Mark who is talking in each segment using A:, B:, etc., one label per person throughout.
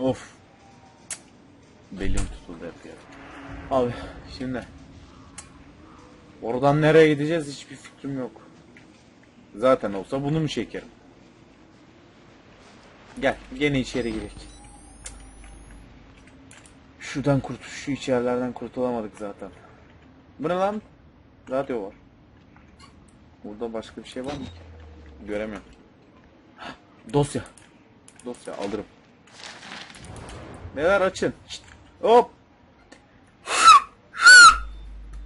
A: Of. Belim tutuldu hep ya. Abi şimdi. Oradan nereye gideceğiz hiçbir fikrim yok. Zaten olsa bunu mu çekerim? Gel gene içeri girek. Şuradan kurt şu içerilerden kurtulamadık zaten. Bu ne lan? Radyo var. Burada başka bir şey var mı? Göremiyorum. Dosya. Dosya alırım. Neler açın. Şşt, Hop.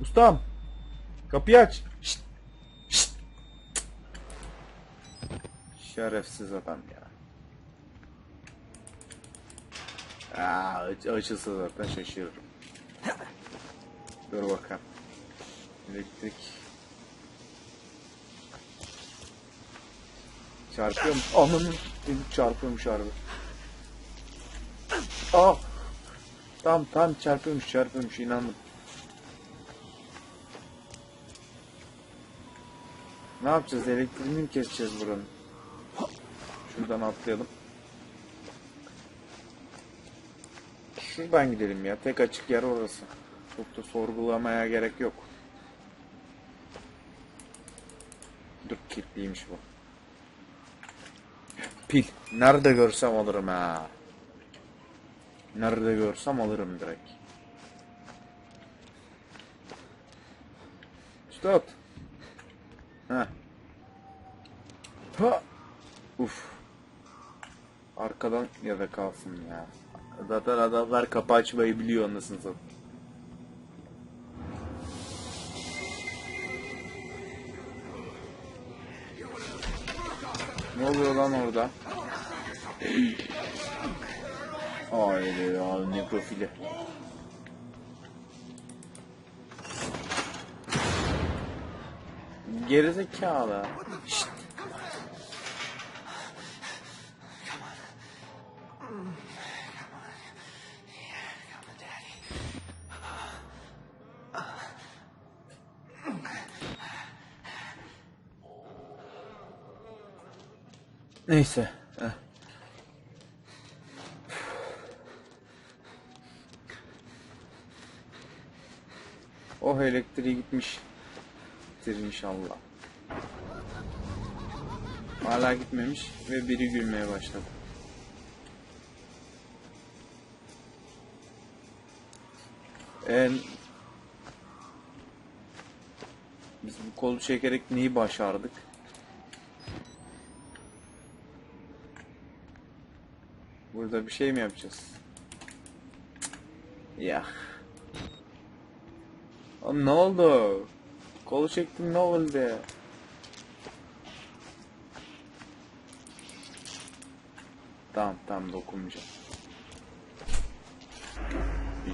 A: Ustam. Kapıyı aç. Şşt, şşt. Şerefsiz adam ya. Aa, aç- açılsa zaten şaşırırım. Dur bakalım. Elektrik. Çarpıyor mu? Ananın çarpıyormuş harbi. Aa. Tam tam çarpıyormuş çarpıyormuş inandım. Ne yapacağız? Elektriğini mi keseceğiz buranın? Şuradan atlayalım. Şuradan gidelim ya. Tek açık yer orası. Çok da sorgulamaya gerek yok. Dur kilitliymiş bu. Pil. Nerede görsem alırım ha. Nerede görsem alırım direkt. Üstad. Ha. Ha. Uf. Arkadan ya da kalsın ya. Zaten adamlar kapı açmayı biliyor anasını satayım. Ne oluyor lan orada? Haydi ya nekrofili. Gerizekalı. Şşt. Neyse. heh. Oh elektriği gitmiş. Gittir inşallah. Hala gitmemiş ve biri gülmeye başladı. En biz bu kolu çekerek neyi başardık? Burada bir şey mi yapacağız? Ya. Oğlum ne oldu? Kolu çektim ne oldu? Tamam tamam dokunmayacağım.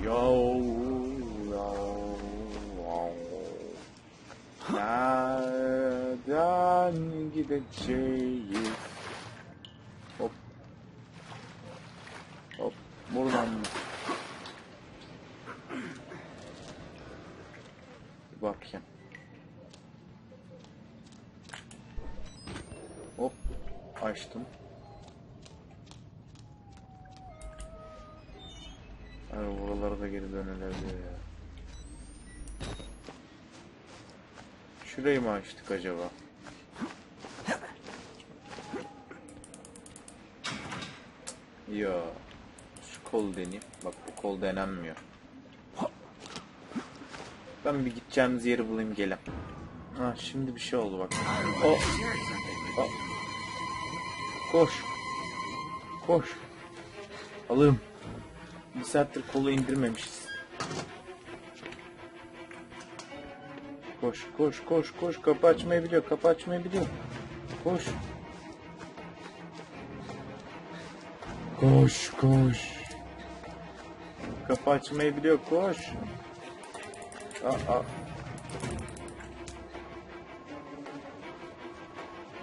A: Yo yo. Nereden gideceğiz? Hop. Hop. Buradan mı? Bakayım. Hop. Açtım. Ay buralara da geri döneler diyor ya. Şurayı mı açtık acaba? Yo. Şu kol deneyeyim. Bak bu kol denenmiyor. Ben bir gideceğimiz yeri bulayım gelem. Ha şimdi bir şey oldu bak. O. O. Koş. Koş. Alırım. Bir saattir kolu indirmemişiz. Koş koş koş koş kapı açmayı biliyor kapı açmayı biliyor. Koş. Koş koş. Kapı açmayı biliyor koş. Aa, aa.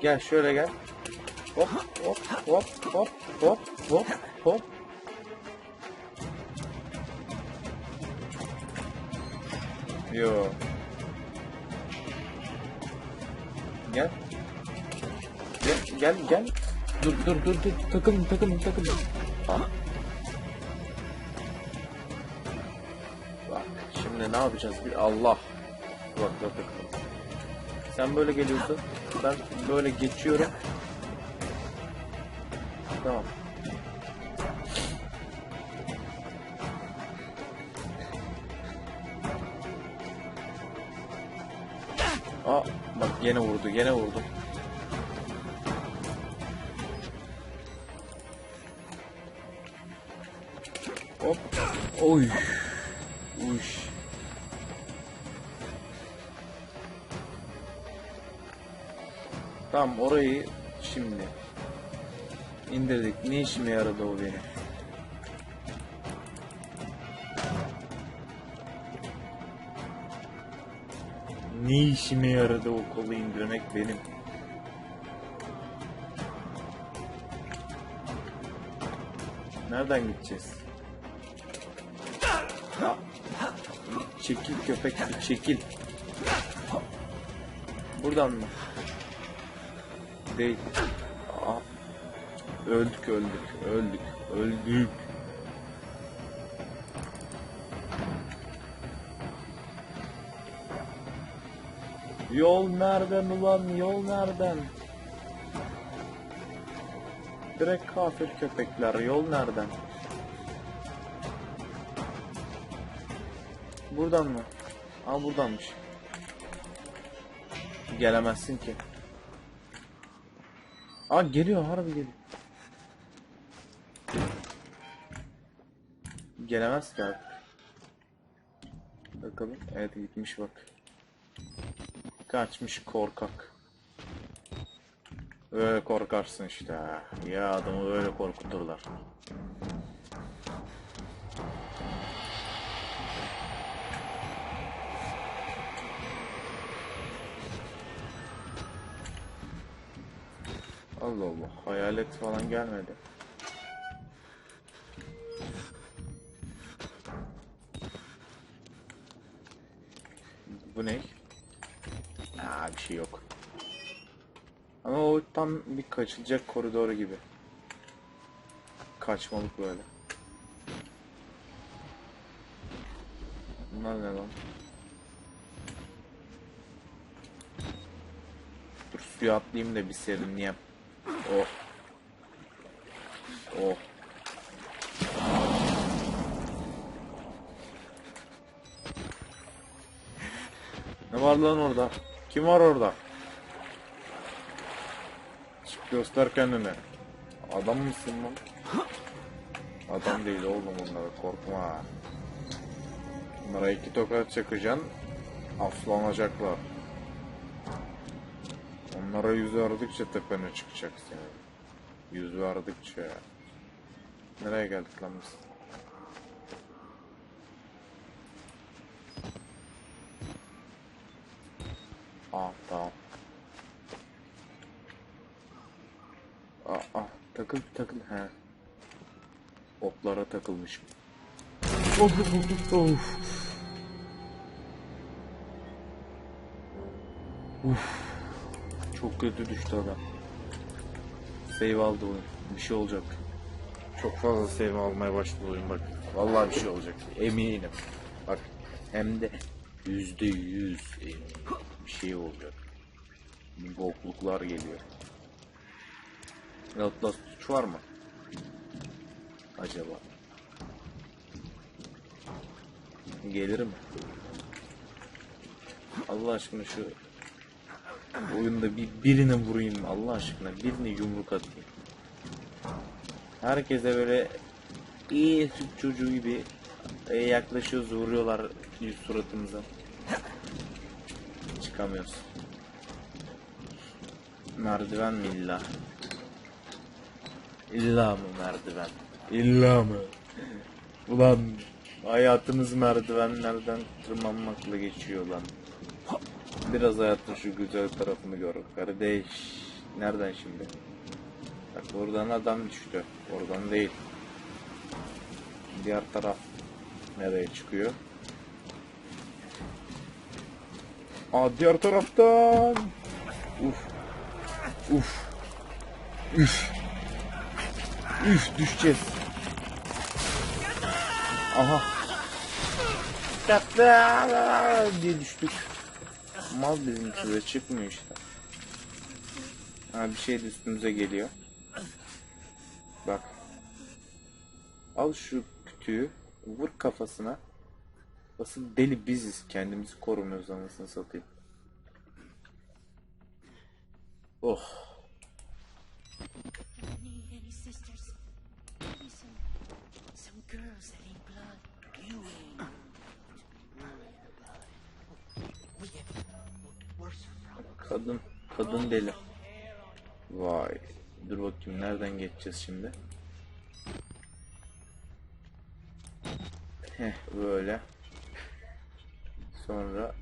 A: Gel şöyle gel. Hop hop hop hop hop hop hop. Yo. Gel. Gel gel gel. Dur dur dur dur takılın takılın takılın. Ah. Ne yapacağız? Bir Allah. Kulaklığa takıldı. Sen böyle geliyorsun. Ben böyle geçiyorum. Tamam. Aa bak gene vurdu gene vurdu. Hop. Oy. Tamam orayı şimdi indirdik. Ne işime yaradı o benim? Ne işime yaradı o kolu indirmek benim? Nereden gideceğiz? Çekil köpek çekil. Buradan mı? Değil. Aa, öldük öldük öldük öldük. Yol nereden ulan yol nereden? Direkt kafir köpekler yol nereden? Buradan mı? Aa buradanmış. Gelemezsin ki. Aa geliyor harbi geliyor. Gelemez ki artık. Bakalım. Evet gitmiş bak. Kaçmış korkak. Öyle korkarsın işte. Ya adamı öyle korkuturlar. Hayalet falan gelmedi. Bu ne? Aa bir şey yok. Ama o tam bir kaçılacak koridor gibi. Kaçmalık böyle. Bunlar ne lan? Dur suya atlayayım da bir serinleyeyim. Oh. Oh. Ne var lan orada? Kim var orada? Çık göster kendini. Adam mısın lan? Adam değil oğlum bunlara korkma. Bunlara iki tokat çakacaksın. Aflanacaklar. Onlara yüz verdikçe tepene çıkacak senin. Yüz verdikçe. Nereye geldik lan biz? Aa tamam. Aa, aa takıl takıl he. Oklara takılmışım. Of of of of. Uf. Kötü düştü adam. Save aldı oyun. Bir şey olacak. Çok fazla save almaya başladı oyun bak. Vallahi bir şey olacak. Eminim. Bak hem de yüzde yüz. Bir şey olacak. Bokluklar geliyor. Outlast 3 var mı? Acaba? Gelir mi? Allah aşkına şu oyunda bir birine vurayım Allah aşkına birine yumruk atayım. Herkese böyle iyi süt çocuğu gibi e, yaklaşıyoruz vuruyorlar yüz suratımıza. Çıkamıyoruz. Merdiven mi illa? İlla mı merdiven? İlla mı? Ulan hayatımız merdivenlerden tırmanmakla geçiyor lan. Biraz hayatın şu güzel tarafını gör kardeş. Nereden şimdi? Bak oradan adam düştü. Oradan değil. Diğer taraf nereye çıkıyor? Aa diğer taraftan. Uf. Uf. Üf. Üf düşeceğiz. Aha. Çıkarttı diye düştük. Mal bizimki de çıkmıyor işte. Ha bir şey de üstümüze geliyor. Bak. Al şu kütüğü vur kafasına. Asıl deli biziz. Kendimizi korumuyoruz anasını satayım. Oh.
B: Girls
A: Kadın. Kadın deli. Vay. Dur bakayım nereden geçeceğiz şimdi. Heh böyle. Sonra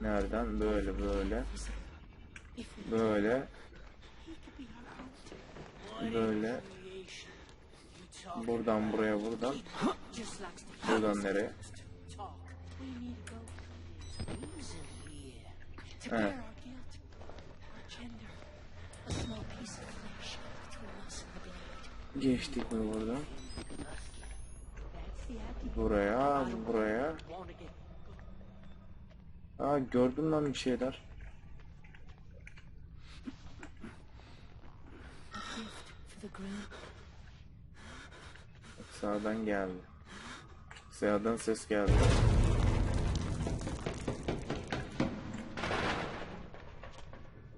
A: nereden böyle böyle böyle
B: he
A: böyle buradan buraya buradan buradan nereye?
B: talk. We need to go. There's reason here. To
A: Eh.
B: bear our guilt, our gender, a small piece of flesh between us and the blade.
A: Geçtik mi buradan? Buraya, buraya. Aa gördüm lan bir şeyler. Sağdan geldi. Sağdan ses geldi.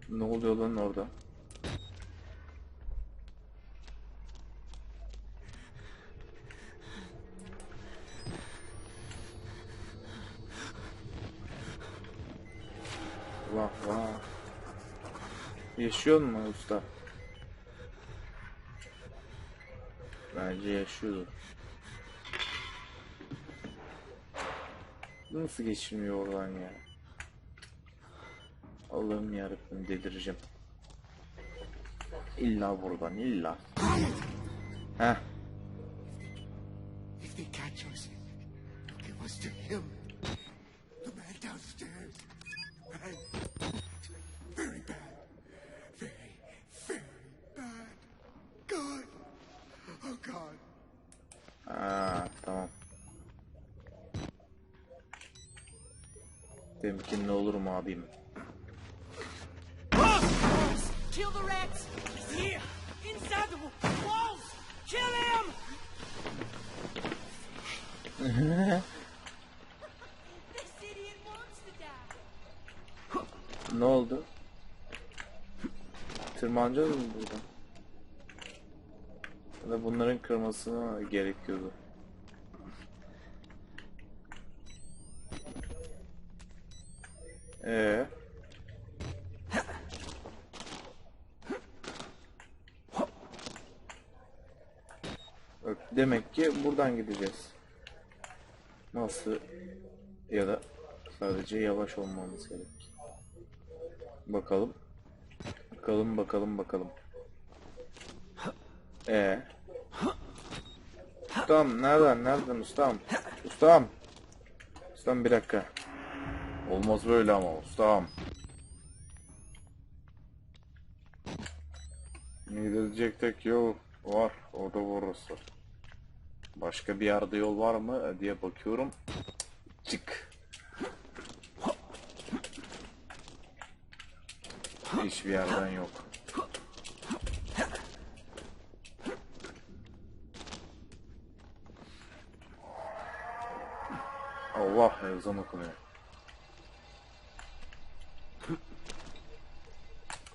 A: Ne oluyor lan orada? Yaşıyor mu usta? Bence yaşıyordur. Nasıl geçilmiyor oradan ya? Allah'ım yarabbim delireceğim. İlla buradan illa. Heh.
C: If they catch us, give us to him.
A: Abim?
B: Kill the rats! He's here! Inside the walls! Kill him! this idiot wants to die!
A: Ne oldu? Tırmanacağız mı buradan? Ya da bunların kırmasına gerekiyordu. Ee. Bak, Demek ki buradan gideceğiz. Nasıl? Ya da sadece yavaş olmamız gerek. Bakalım. Bakalım bakalım bakalım. Ee. Ustam nereden nereden ustam? Ustam. Ustam bir dakika. Olmaz böyle ama ustam. Gidilecek tek yol var. O da burası. Başka bir yerde yol var mı diye bakıyorum. Çık. Hiçbir yerden yok. Allah ezan okunuyor.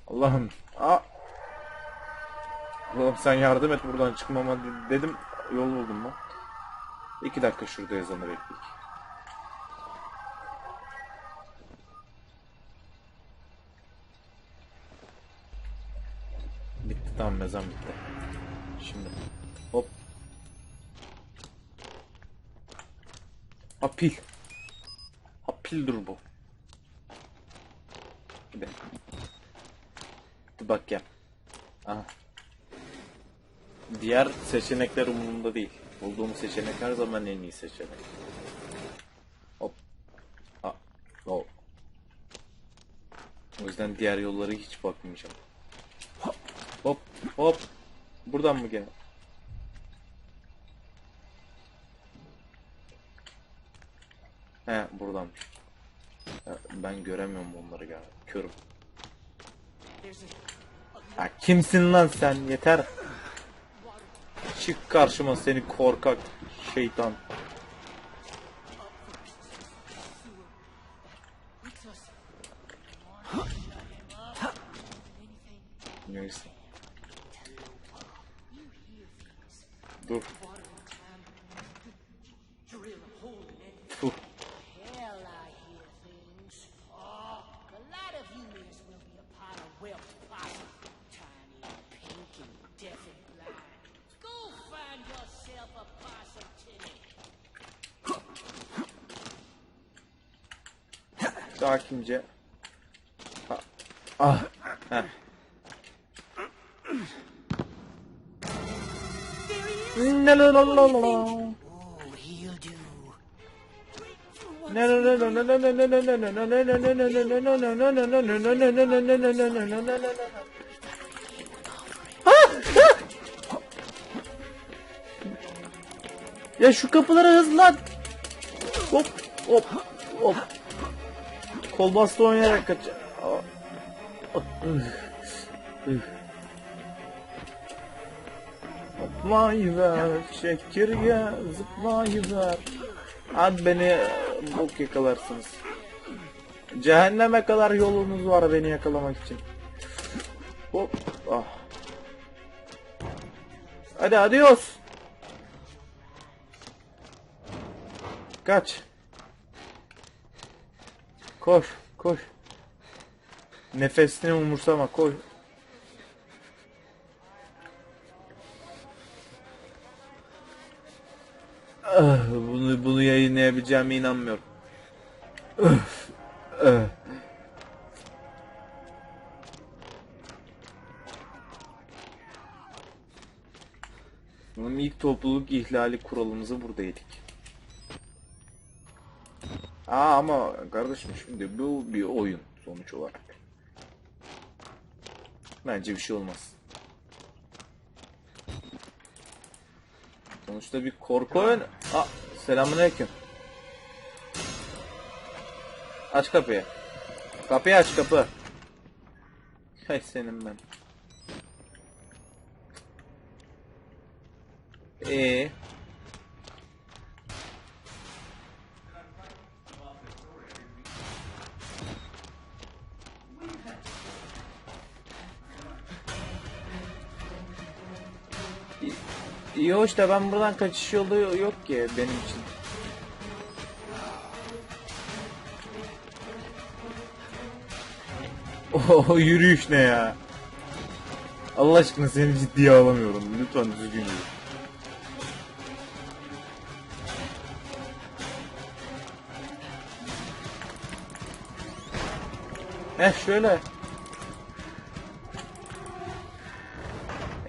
A: Allah'ım. Allah'ım sen yardım et buradan çıkmama de- dedim. Yol buldum lan. İki dakika şurada ezanı bekleyek. Bitti tamam ezan bitti. Şimdi hop. Ha pil. Ha bu. Dakika. Dur bak gel. Aha. Diğer seçenekler umurumda değil. Bulduğum seçenek her zaman en iyi seçenek. Hop. Ha. Hop. O yüzden diğer yollara hiç bakmayacağım. Hop hop. Buradan mı gel? He buradanmış. Ya, ben göremiyorum onları ya. Körüm. Ya kimsin lan sen? Yeter. Çık karşıma seni korkak şeytan. Sakimce. Ah. ah. Heh. Ne la la la la. Ya şu kapılara hızlan. Hop hop hop. Kol bastı oynayarak kaç. Zıplayıver çekirge zıplayıver. Hadi beni bok yakalarsınız. Cehenneme kadar yolunuz var beni yakalamak için. Hop. Ah. Hadi adios. Kaç. Koş, koş. Nefesini umursama, koş. Ah, bunu bunu yayınlayabileceğime inanmıyorum. Öf, öf. İlk topluluk ihlali kuralımızı burada yedik. Aa ama kardeşim şimdi bu bir oyun sonuç olarak. Bence bir şey olmaz. Sonuçta bir korku oyunu. Aa selamünaleyküm. Aç kapıyı. Kapıyı aç kapı. Hay senin ben. Ee. Hoş da ben buradan kaçış yolu yok ki benim için. O yürüyüş ne ya? Allah aşkına seni ciddiye alamıyorum. Lütfen düzgün yürü. Heh şöyle.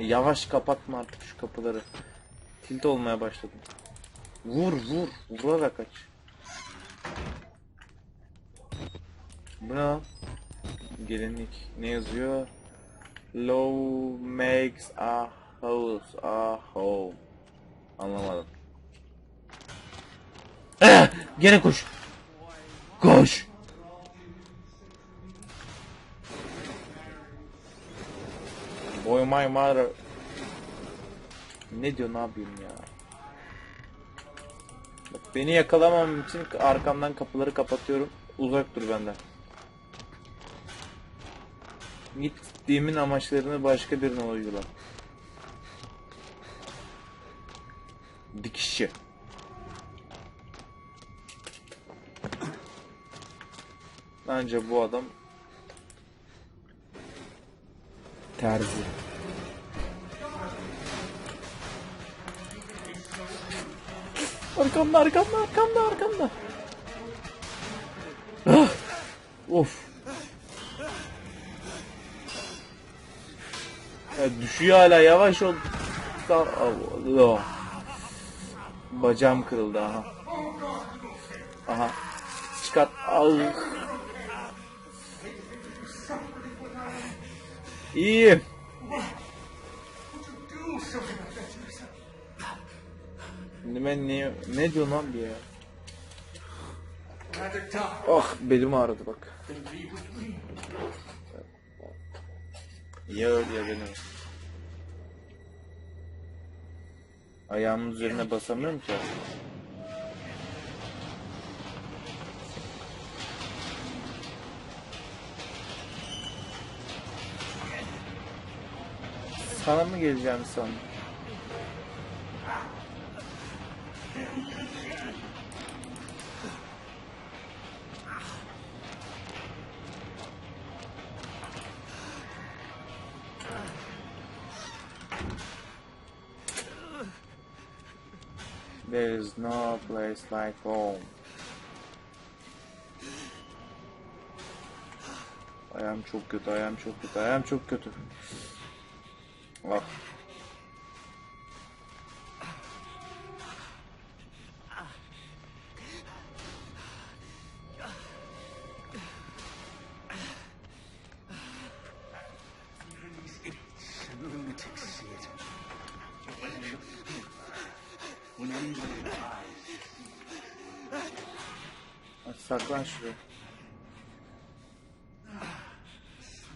A: Yavaş kapatma artık şu kapıları. Tilt olmaya başladım. Vur vur. Vurarak aç. Bu ne? Gelinlik. Ne yazıyor? Love makes a house a home. Anlamadım. Eh! Gene koş. Koş. Boy my mother. Ne diyor ne yapayım ya? Bak beni yakalamam için arkamdan kapıları kapatıyorum. Uzak dur benden. Gittiğimin amaçlarını başka birine uygula. Dikişçi. Bence bu adam terzi. Arkamda arkamda arkamda arkamda. Ah, of. Ya düşüyor hala yavaş ol. Allah. Bacağım kırıldı aha. Aha. Çıkart. Al. İyiyim. Şimdi ben ne, ne diyorum abi ya? Ah belim ağrıdı bak. Ya ya benim. Ayağımın üzerine basamıyorum ki aslında. Sana mı geleceğim sandın? Place like home. Ayağım çok kötü, ayağım çok kötü, ayağım çok kötü. Ah.
C: When anybody
A: saklan şuraya.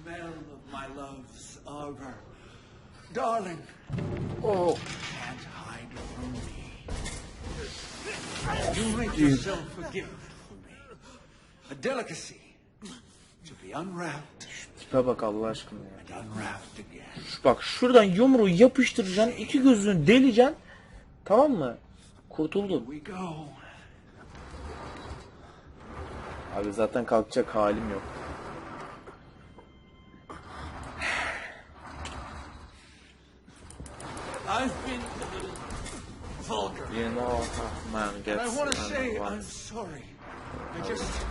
C: smell of my love's arbor. Darling,
A: Oh.
C: can't hide from me. You make yourself a gift for me. A delicacy to be unwrapped
A: Tipe bak Allah aşkına ya.
C: again.
A: Bak şuradan yumruğu yapıştıracaksın, iki gözünü deleceksin. Tamam mı? Kurtuldun. Abi zaten kalkacak halim yok.
C: I've been a little vulgar.
A: You know how man gets
C: I want to say I'm sorry. I just.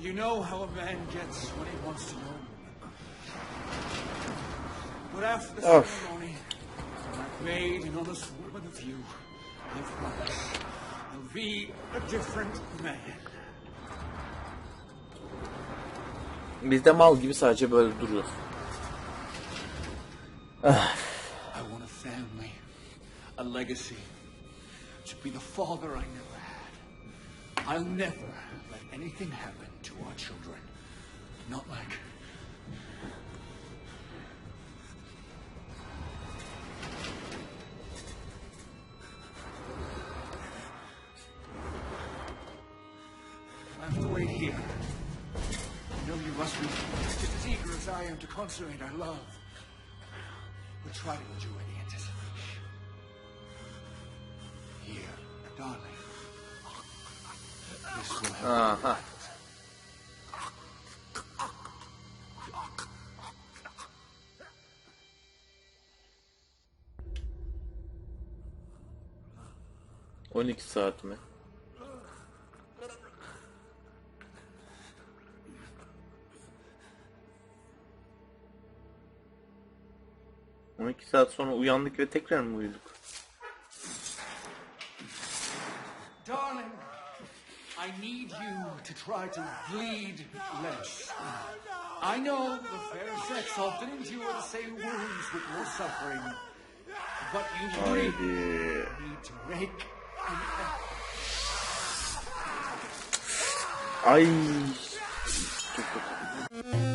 C: You know how a man gets when he wants to know. But after the
A: Oh.
C: ceremony, I've made an honest woman of you. I promise I'll be a different man.
A: Biz de mal gibi sadece böyle duruyoruz.
C: I want a family, a legacy, to be the father I never had. I'll never let anything happen to our children. Not like. I have to wait here. Must be just as eager as I am to consummate our love. We'll try to enjoy the anticipation. Here, darling. This will help.
A: Aha. On iki saat mi? On iki saat sonra uyandık ve tekrar mı uyuduk?
C: Darling, I need you to try to bleed less. I know the fair sex often endure the same wounds with more suffering. But you really need to make an effort.
A: Ay. Çok kötü.